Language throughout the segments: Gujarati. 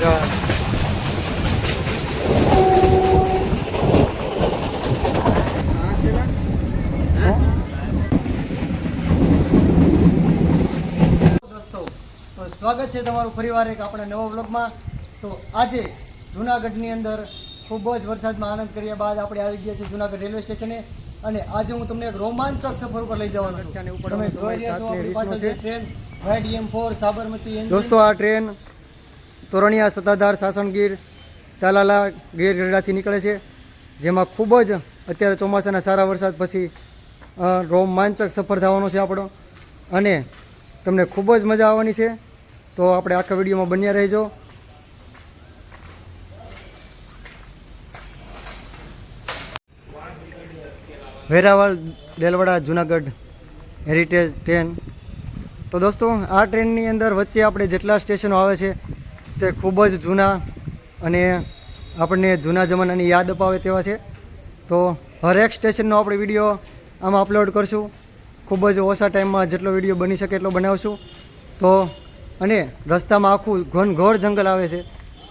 તો સ્વાગત છે તમારું ફરીવાર એક આપણા નવા બ્લોગમાં તો આજે જૂનાગઢની અંદર ખૂબ જ વરસાદમાં આનંદ કર્યા બાદ આપણે આવી ગયા છીએ જૂનાગઢ રેલવે સ્ટેશને. અને આજે હું તમને એક રોમાંચક સફર ઉપર લઈ જવાનો છું. તમે જોઈ રહ્યા છો આપણી પાછળ છે. Train Y DM four Sabarmati દોસ્તો આ ટ્રેન તોરણિયા સત્તાધાર સાસણગીર તાલાલા ગીર ગઢડાથી નીકળે છે, જેમાં ખૂબ જ અત્યારે ચોમાસાના સારા વરસાદ પછી રોમાંચક સફર થવાનો છે આપણો. અને તમને ખૂબ જ મજા આવવાની છે. તો આપણે આખા વિડીયોમાં બન્યા રહેજો. Veraval, Delvada, Junagadh, heritage train. તો દોસ્તો, આ ટ્રેનની અંદર વચ્ચે આપણે જેટલા સ્ટેશનો આવે છે તે ખૂબ જ જૂના અને આપણને જૂના જમાનાની યાદ અપાવે તેવા છે. તો હરેક સ્ટેશનનો આપણે વીડિયો આમાં અપલોડ કરશું. ખૂબ જ ઓછા ટાઈમમાં જેટલો વીડિયો બની શકે એટલો બનાવશું. તો અને રસ્તામાં આખું ઘનઘોર જંગલ આવે છે.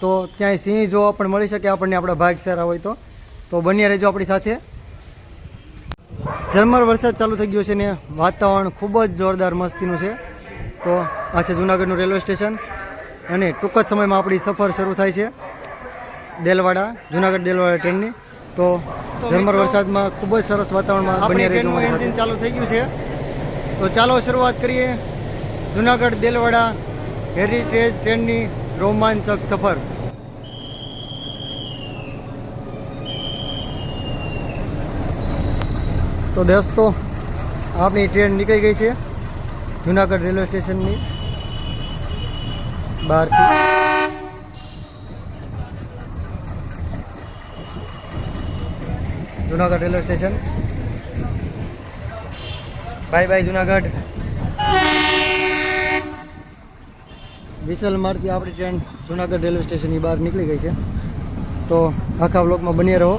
તો ક્યાંય સિંહ જોવા પણ મળી શકે આપણને આપણા ભાગ સારા હોય તો. તો બન્યા રહેજો આપણી સાથે. ઝરમર વરસાદ ચાલુ થઈ ગયો છે ને વાતાવરણ ખૂબ જ જોરદાર મસ્તીનું છે. તો આ છે જુનાગઢનું રેલવે સ્ટેશન. અને ટૂંક જ સમયમાં આપણી સફર શરૂ થાય છે દેલવાડા જુનાગઢ દેલવાડા ટ્રેનની. તો ઝરમર વરસાદમાં ખૂબ જ સરસ વાતાવરણમાં બની ટ્રેનનું એન્જિન ચાલુ થઈ ગયું છે. તો ચાલો શરૂઆત કરીએ જુનાગઢ દેલવાડા હેરિટેજ ટ્રેનની રોમાંચક સફર. તો દોસ્તો આપણી ટ્રેન નીકળી ગઈ છે જુનાગઢ રેલવે સ્ટેશનની. બહારથી. Junagadh railway station. Bye bye Junagadh. Vishal માર્ગથી આપણી ટ્રેન જુનાગઢ રેલવે સ્ટેશનની બહાર નીકળી ગઈ છે. તો આખા બ્લોકમાં બન્યા રહો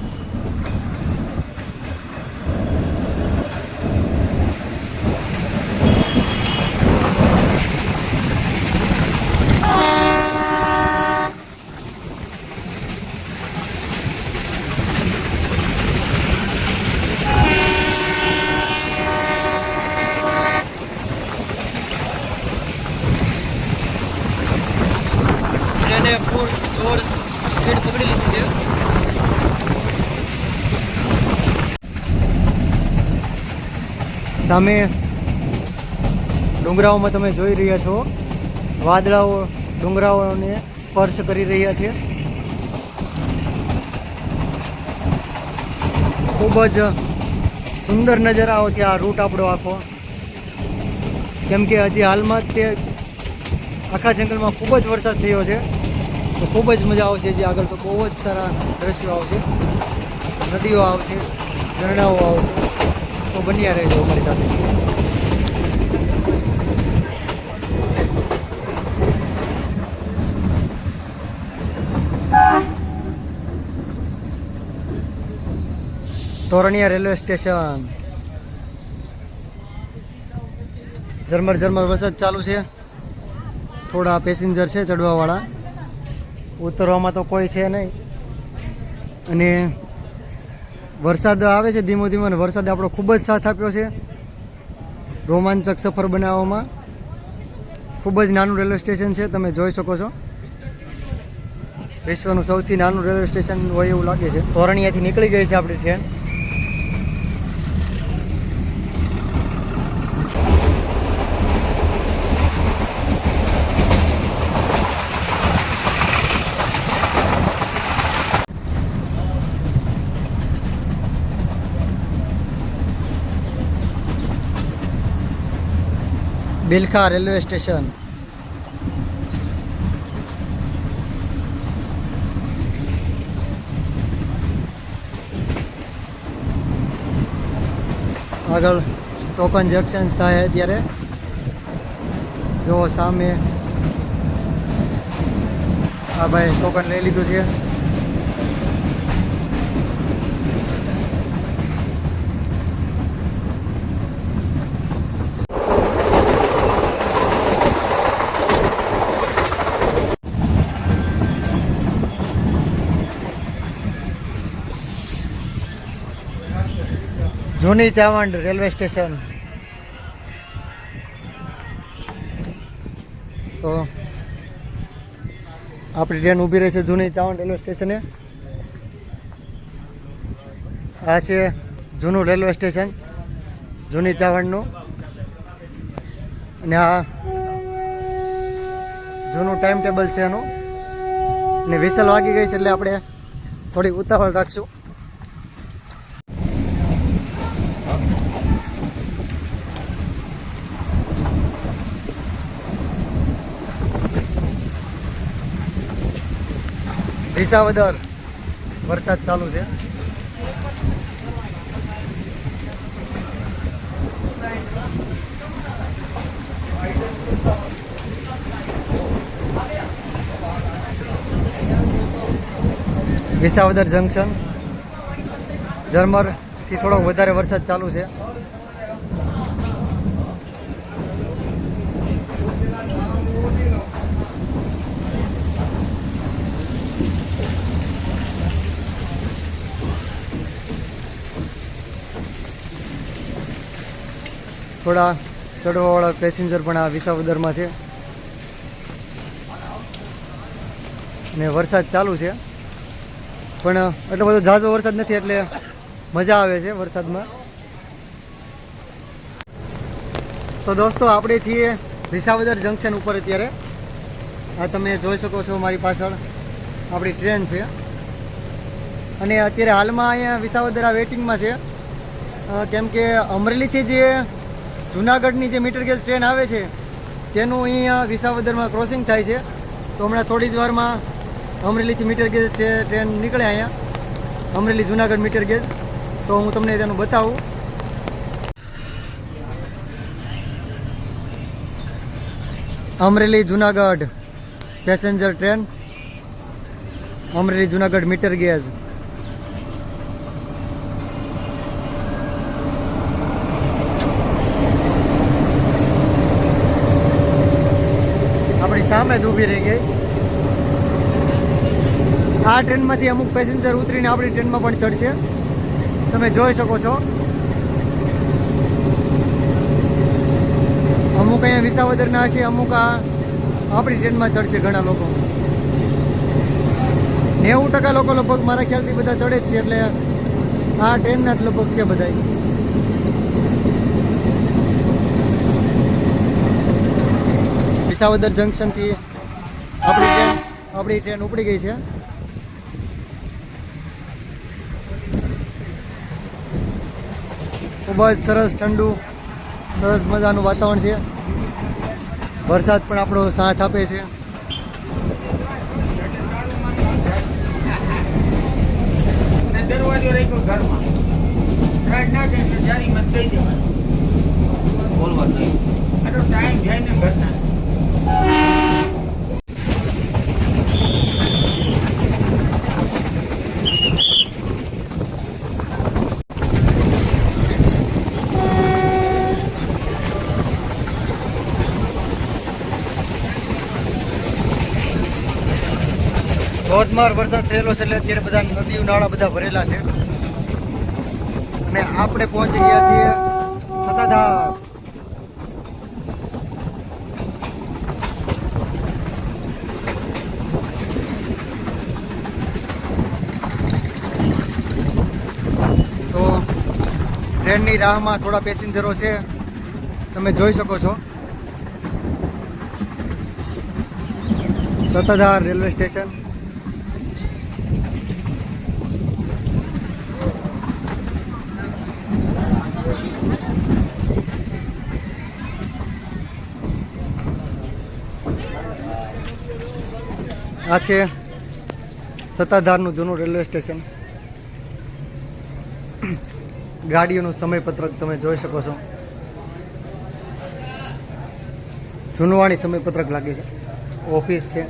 ટ્રેને ફૂલ જોર સ્પીડ પકડી લીધી છે સામે ડુંગરાઓમાં તમે જોઈ રહ્યા છો. વાદળાઓ ડુંગરાઓને સ્પર્શ કરી રહ્યા છે. ખૂબ જ સુંદર નજરાઓ છે આ રૂટ આપણો આખો. કેમ કે હજી હાલમાં તે આખા જંગલમાં ખૂબ જ વરસાદ થયો છે. તો ખૂબ જ મજા આવશે જે આગળ તો બહુ જ સારા દ્રશ્યો આવશે. નદીઓ આવશે, ઝરણાઓ આવશે. તો બન્યા રહેજો અમારી સાથે. Toraniya railway station. ઝરમર ઝરમર વરસાદ ચાલુ છે. થોડા પેસેન્જર છે ચડવાવાળા. ઉતરવામાં તો કોઈ છે નહીં. અને વરસાદ આવે છે ધીમો ધીમો અને વરસાદ આપણો ખૂબ જ સાથ આપ્યો છે રોમાંચક સફર બનાવવામાં. ખૂબ જ નાનું રેલવે સ્ટેશન છે, તમે જોઈ શકો છો. વિશ્વનું સૌથી નાનું રેલવે સ્ટેશન હોય એવું લાગે છે. તોરણિયાથી નીકળી ગઈ છે આપણી ટ્રેન. બિલખા રેલવે સ્ટેશન આગળ ટોકન જંકશન થાય અત્યારે. જો સામે. હા ભાઈ, ટોકન લઈ લીધું છે. જૂની ચાવંડ રેલવે સ્ટેશન. તો આપણી ટ્રેન ઊભી રહી છે જૂની ચાવંડ રેલવે સ્ટેશને. આ છે જૂનું રેલવે સ્ટેશન, જૂની ચાવંડનું. અને આ જૂનું ટાઈમ ટેબલ છે એનું. અને વિસલ વાગી ગઈ છે એટલે આપણે થોડી ઉતાવળ રાખશું. વિસાવદર. વરસાદ ચાલુ છે. વિસાવદર જંકશન. ઝરમરથી થોડો વધારે વરસાદ ચાલુ છે. થોડા ચડવાવાળા પેસેન્જર પણ આ વિસાવદરમાં છે. ને વરસાદ ચાલુ છે. પણ એટલો બધો ઝાઝો વરસાદ નથી, એટલે મજા આવે છે વરસાદમાં. તો દોસ્તો, આપણે છીએ વિસાવદર જંકશન ઉપર અત્યારે. આ તમે જોઈ શકો છો મારી પાછળ આપણી ટ્રેન છે. અને અત્યારે હાલમાં અહીંયા વિસાવદર આ વેટિંગમાં છે. કેમ કે અમરેલીથી જે જુનાગઢની જે મીટર ગેજ ટ્રેન આવે છે, તેનું અહીંયા વિસાવદરમાં ક્રોસિંગ થાય છે. તો હમણાં થોડી જ વારમાં અમરેલીથી મીટર ગેજ ટ્રે- ટ્રેન નીકળે અહીંયા. અમરેલી જુનાગઢ મીટર ગેજ તો હું તમને તેનું બતાવું. Amreli Junagadh passenger train Amreli Junagadh metre gauge ઊભી રહી ગઈ. આ ટ્રેનમાંથી અમુક પેસેન્જર ઉતરીને આપણી ટ્રેનમાં પણ ચડશે. તમે જોઈ શકો છો. અમુક અહીંયા વિસાવદરના હશે, અમુક આ આપણી ટ્રેનમાં ચડશે ઘણા લોકો. નેવું ટકા લોકો લગભગ મારા ખ્યાલથી બધા ચડે જ છે, એટલે આ ટ્રેનના જ લગભગ છે બધા વિસાવદર જંકશનથી આપણી ટ્રેન ઉપડી ગઈ છે. ખૂબ જ સરસ ઠંડુ, સરસ મજાનું વાતાવરણ છે. વરસાદ પણ આપણો સાથ આપે છે. દરવાજો રાખ્યો ઘરમાં રાત ના જાય તો જારી મત કહી દેવાનું બોલવા જોઈએ આ તો ટાઈમ જાય ને ઘરના ધોધમાર વરસાદ થયેલો છે અત્યારે બધા નદીઓ, નાળા બધા ભરેલા છે. અને આપણે પહોંચી ગયા છીએ સતાધાર તો ટ્રેનની રાહમાં થોડા પેસેન્જરો છે. તમે જોઈ શકો છો. Satadhar railway station. આ છે સત્તાધારનું જૂનું રેલવે સ્ટેશન. ગાડીઓનું સમયપત્રક તમે જોઈ શકો છો. જૂનવાણી સમયપત્રક લાગે છે. ઓફિસ છે.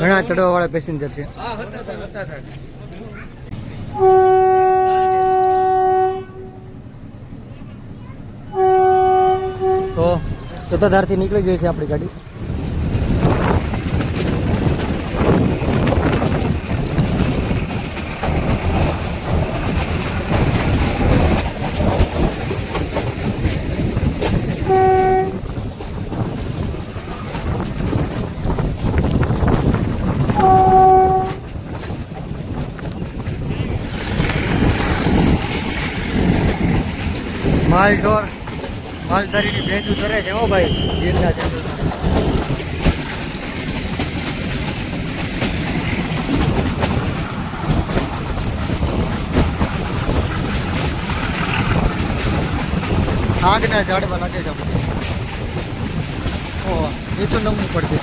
ઘણા ચડવા વાળા પેસેન્જર છે. સત્તાધારથી નીકળી ગઈ છે આપણી ગાડી. માલ ઢોર. માલધારીની ભેંસું ચરે છે, હો ભાઈ. ગીરના આગના ઝાડમાં લાગે છે ઓહો, નીચું નમવું પડશે.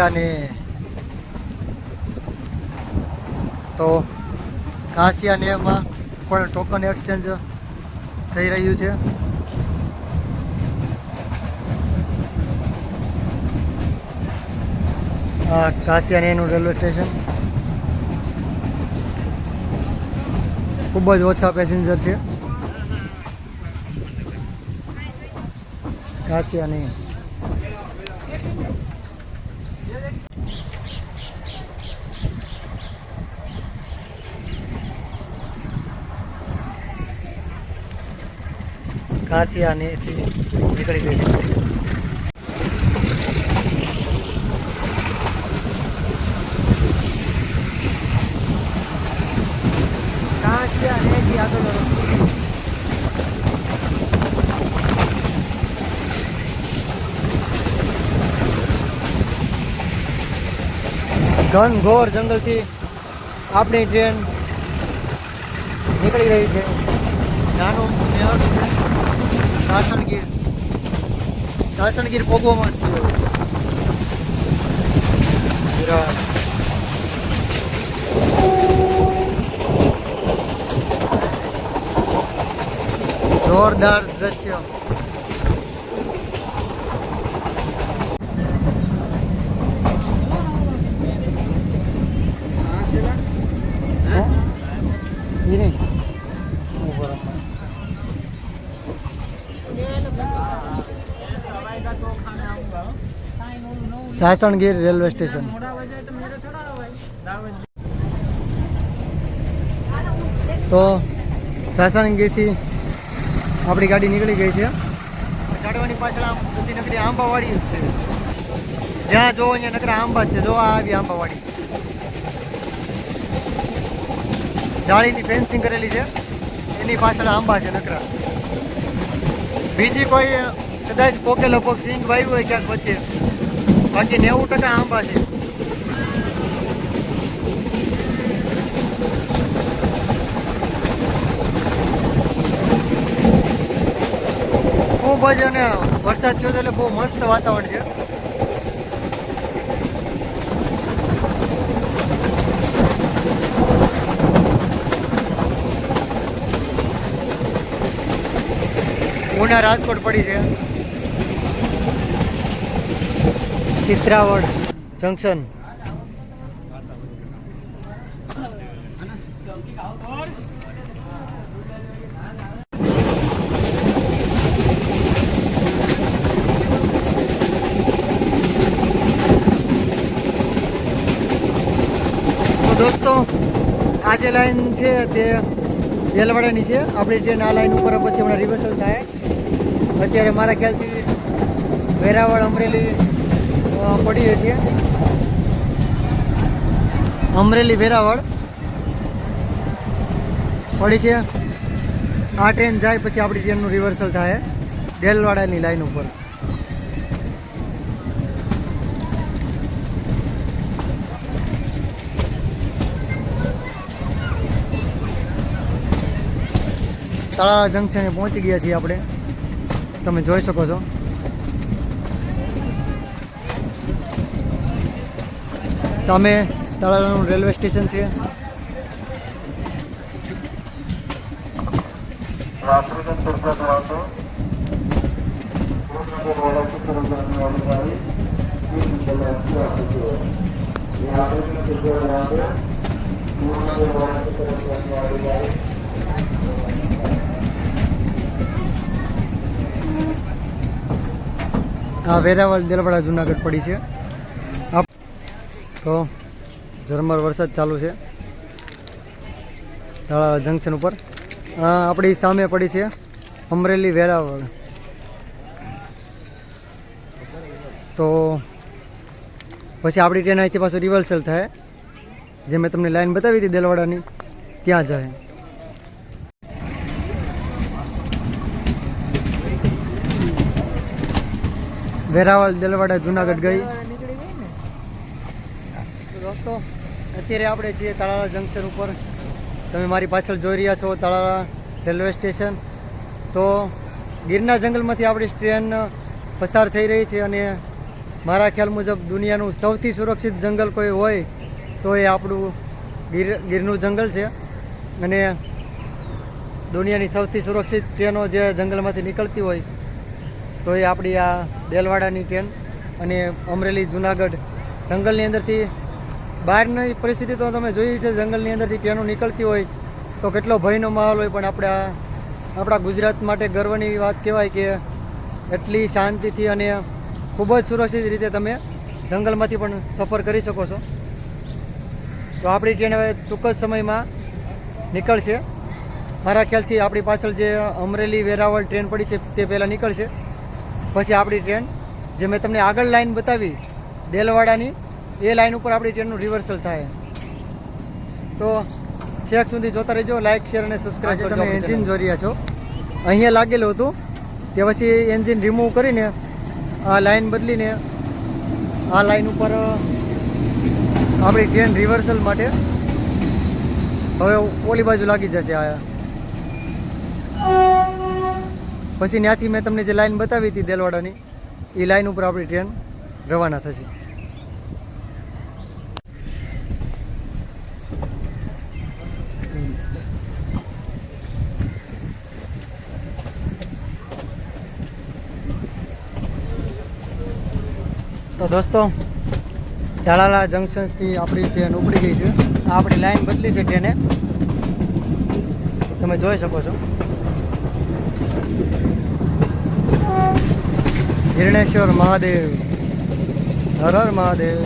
કાશિયાને તો કાશિયા નેમાં પણ ટોકન એક્સચેન્જ થઈ રહ્યું છે. આ કાશિયા નેનું રેલવે સ્ટેશન. ખૂબ જ ઓછા પેસેન્જર છે. કાશિયા ને કાચિયા નેથી નીકળી ગઈ છે. ઘનઘોર જંગલથી આપણી ટ્રેન નીકળી રહી છે. નાનું છે. સાસણગીર સાસણગીર પોગવામાં જ છે વિરાટ જોરદાર દ્રશ્ય ઈ સાસણગીર રેલવે સ્ટેશન. તો સાસણગીરથી આપણી ગાડી નીકળી ગઈ છે. ચડવાની પાછળ આમ બધી નકરી આંબાવાડી જ છે. જ્યાં જોવો અહીંયા નકરા આંબા જ છે. જો આ આવી આંબાવાડી. જાળીની ફેન્સિંગ કરેલી છે. એની પાછળ આંબા છે નકરા. બીજી કોઈ કદાચ કોક સિંગ વાવ્યું હોય ક્યાંક વચ્ચે. બાકી નેવું ટકા આંબા છે. ખૂબ જ અને વરસાદ થયો એટલે બહુ મસ્ત વાતાવરણ છે. ઉના રાજકોટ પડી છે. ચિત્રાવડ જંકશન. દોસ્તો, આ જે લાઈન છે તે જેલવાડાની છે. આપણી ટ્રેન આ લાઈન ઉપર પછી હમણાં રિવર્સલ થાય. અત્યારે મારા ખ્યાલથી વેરાવળ, અમરેલી પડીએ છીએ. અમરેલી વેરાવળ. પડી છે. આ ટ્રેન જાય પછી આપણી ટ્રેનનું રિવર્સલ થાય. દેલવાડાની લાઈન ઉપર. તળાવ જંકશને પહોંચી ગયા છીએ આપણે. તમે જોઈ શકો છો. સામે તળાવનું રેલવે સ્ટેશન છે. આ વેરાવળ દેલવાડા જુનાગઢ પડી છે. તો ઝરમર વરસાદ ચાલુ છે. તળાવ જંકશન ઉપર. આપણી સામે પડી છે અમરેલી વેરાવળ. તો પછી આપણી ટ્રેન અહીંથી પાછું રિવર્સલ થાય, જે મેં તમને લાઈન બતાવી હતી દેલવાડાની, ત્યાં જાય. વેરાવળ, દેલવાડા, જુનાગઢ ગઈ. તો દોસ્તો અત્યારે આપણે છીએ તળાળા જંકશન ઉપર. તમે મારી પાછળ જોઈ રહ્યા છો તળાળા રેલવે સ્ટેશન. તો ગીરના જંગલમાંથી આપણી ટ્રેન પસાર થઈ રહી છે અને મારા ખ્યાલ મુજબ દુનિયાનું સૌથી સુરક્ષિત જંગલ કોઈ હોય તો એ આપણું ગીર, ગીરનું જંગલ છે. અને દુનિયાની સૌથી સુરક્ષિત ટ્રેનો જે જંગલમાંથી નીકળતી હોય તો એ આપણી આ દેલવાડાની ટ્રેન અને અમરેલી જુનાગઢ જંગલની અંદરથી બહારની પરિસ્થિતિ તો તમે જોઈ છે, જંગલની અંદરથી ટ્રેનો નીકળતી હોય તો કેટલો ભયનો માહોલ હોય, પણ આપણે, આપણા ગુજરાત માટે ગર્વની વાત કહેવાય કે એટલી શાંતિથી અને ખૂબ જ સુરક્ષિત રીતે તમે જંગલમાંથી પણ સફર કરી શકો છો. તો આપણી ટ્રેન હવે ટૂંક જ સમયમાં નીકળશે. મારા ખ્યાલથી આપણી પાછળ જે અમરેલી વેરાવળ ટ્રેન પડી છે, તે પહેલાં નીકળશે. પછી આપણી ટ્રેન, જે મેં તમને આગળ લાઈન બતાવી, દેલવાડાની એ લાઈન ઉપર આપણી ટ્રેનનું રિવર્સલ થાય. તો છેક સુધી જોતા રહેજો લાઇક શેર અને સબસ્ક્રાઈબ તમે એન્જિન જોઈ રહ્યા છો. અહીંયા લાગેલું હતું તે પછી એન્જિન રિમૂવ કરીને આ લાઈન બદલીને આ લાઈન ઉપર આપણી ટ્રેન રિવર્સલ માટે હવે ઓલી બાજુ લાગી જશે આ. પછી ત્યાંથી મેં તમને જે લાઈન બતાવી હતી દેલવાડાની એ લાઈન ઉપર આપણી ટ્રેન રવાના થશે. તો દોસ્તો ઢાળાલા જંકશનથી આપણી ટ્રેન ઉપડી ગઈ છે. આ આપણી લાઈન બદલી છે ટ્રેને. તમે જોઈ શકો છો. Hiraneshwar Mahadev, Har Har Mahadev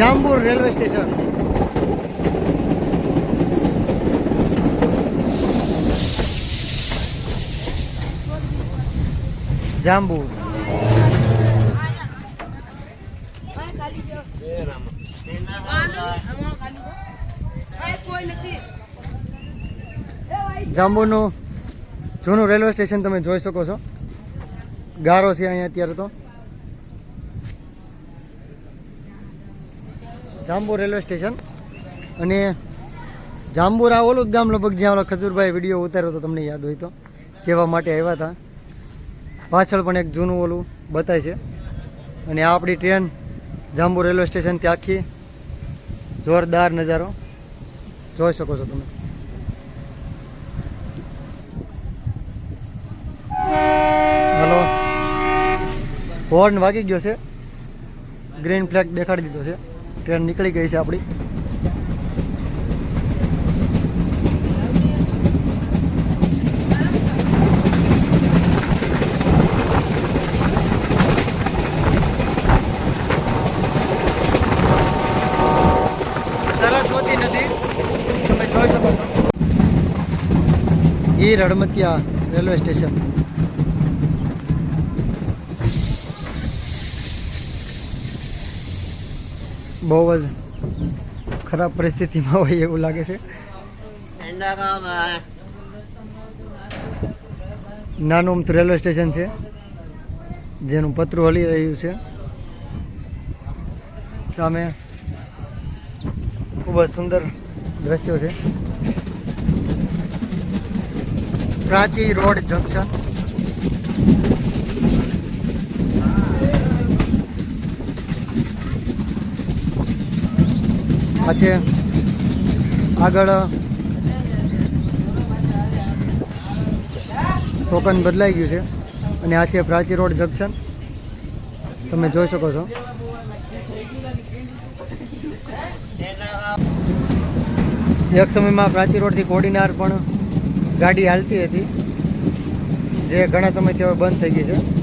Jambur railway station. જાંબુ. જાંબુનું જૂનું રેલવે સ્ટેશન તમે જોઈ શકો છો. ગારો છે અહીંયા અત્યારે તો. Jambu railway station. અને જાંબુર ઓલું જ ગામ લગભગ જ્યાં ઓલો ખજૂરભાઈ વીડિયો ઉતાર્યો તો તમને યાદ હોય તો. સેવા માટે આવ્યા હતા. પાછળ પણ એક જૂનું ઓલું બતાય છે. અને આપણી ટ્રેન જાંબુ રેલવે સ્ટેશનથી આખી જોરદાર નજારો જોઈ શકો છો તમે. હલો. હોર્ન વાગી ગયો છે. ગ્રીન ફ્લેગ દેખાડી દીધો છે. ટ્રેન નીકળી ગઈ છે આપણી. સરસ્વતી નદી. તમે જોઈ છો. એ રડમતિયા રેલવે સ્ટેશન. બહુ જ ખરાબ પરિસ્થિતિમાં હોય એવું લાગે છે. નાનું અમથું રેલવે સ્ટેશન છે, જેનું પતરું હલી રહ્યું છે. સામે ખૂબ જ સુંદર દ્રશ્યો છે. Prachi road junction. છે આગળ ટોકન બદલાઈ ગયું છે અને આ છે પ્રાચી રોડ જંકશન. તમે જોઈ શકો છો. એક સમયમાં પ્રાચી રોડથી કોડીનાર પણ ગાડી હાલતી હતી. જે ઘણા સમયથી હવે બંધ થઈ ગઈ છે.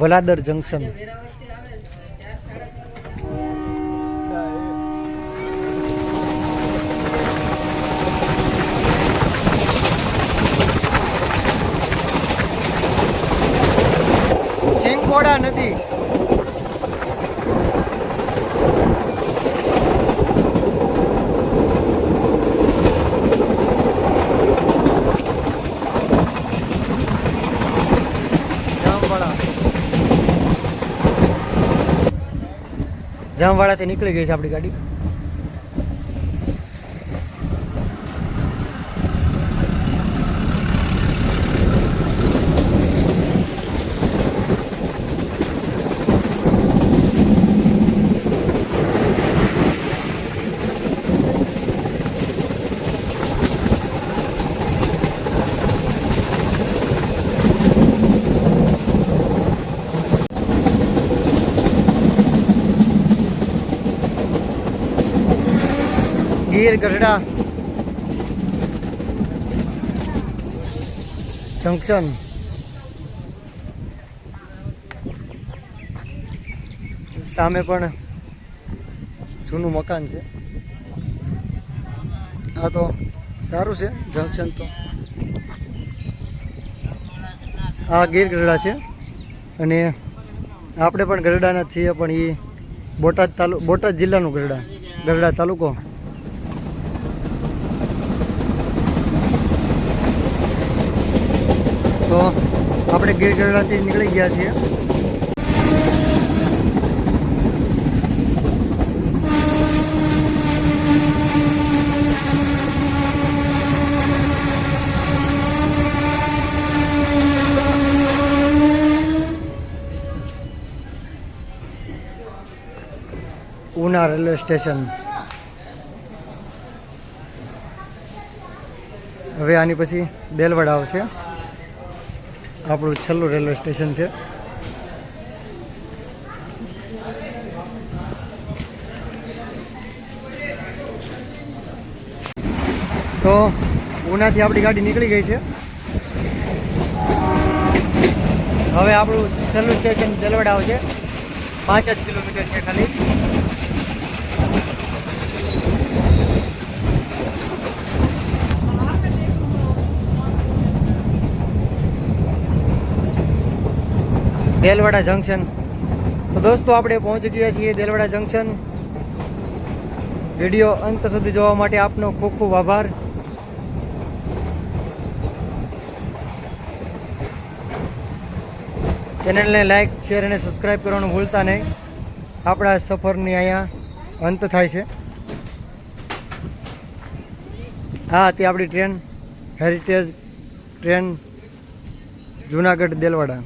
વલાદર જંકશન. સિંગોડા નદી. જામવાળાથી નીકળી ગઈ છે આપણી ગાડી. ગીર ગઢડા. જંકશન. સામે પણ જૂનું મકાન છે. આ તો સારું છે, જંકશન તો. આ ગીર ગઢડા છે. અને આપણે પણ ગઢડાના છીએ, પણ એ બોટાદ તાલુ, બોટાદ જિલ્લાનું ગઢડા ગઢડા તાલુકો તો આપણે ગીર ગઢડાથી નીકળી ગયા છીએ. Una railway station. હવે આની પછી બેલવડ આવશે. આપણું છેલ્લું રેલવે સ્ટેશન છે. તો ઉનાથી આપણી ગાડી નીકળી ગઈ છે. હવે આપણું છેલ્લું સ્ટેશન દેલવાડા આવશે. પાંચ જ કિલોમીટર છે ખાલી. દેલવાડા જંકશન. તો દોસ્તો, આપણે પહોંચી ગયા છીએ દેલવાડા જંકશન. વીડિયો અંત સુધી જોવા માટે આપનો ખૂબ ખૂબ આભાર. ચેનલને લાઈક, શેર અને સબસ્ક્રાઈબ કરવાનું ભૂલતા નહીં. આપણા સફરની અહીંયા અંત થાય છે. હા, તે આપણી train heritage train, Junagadh, Delvada.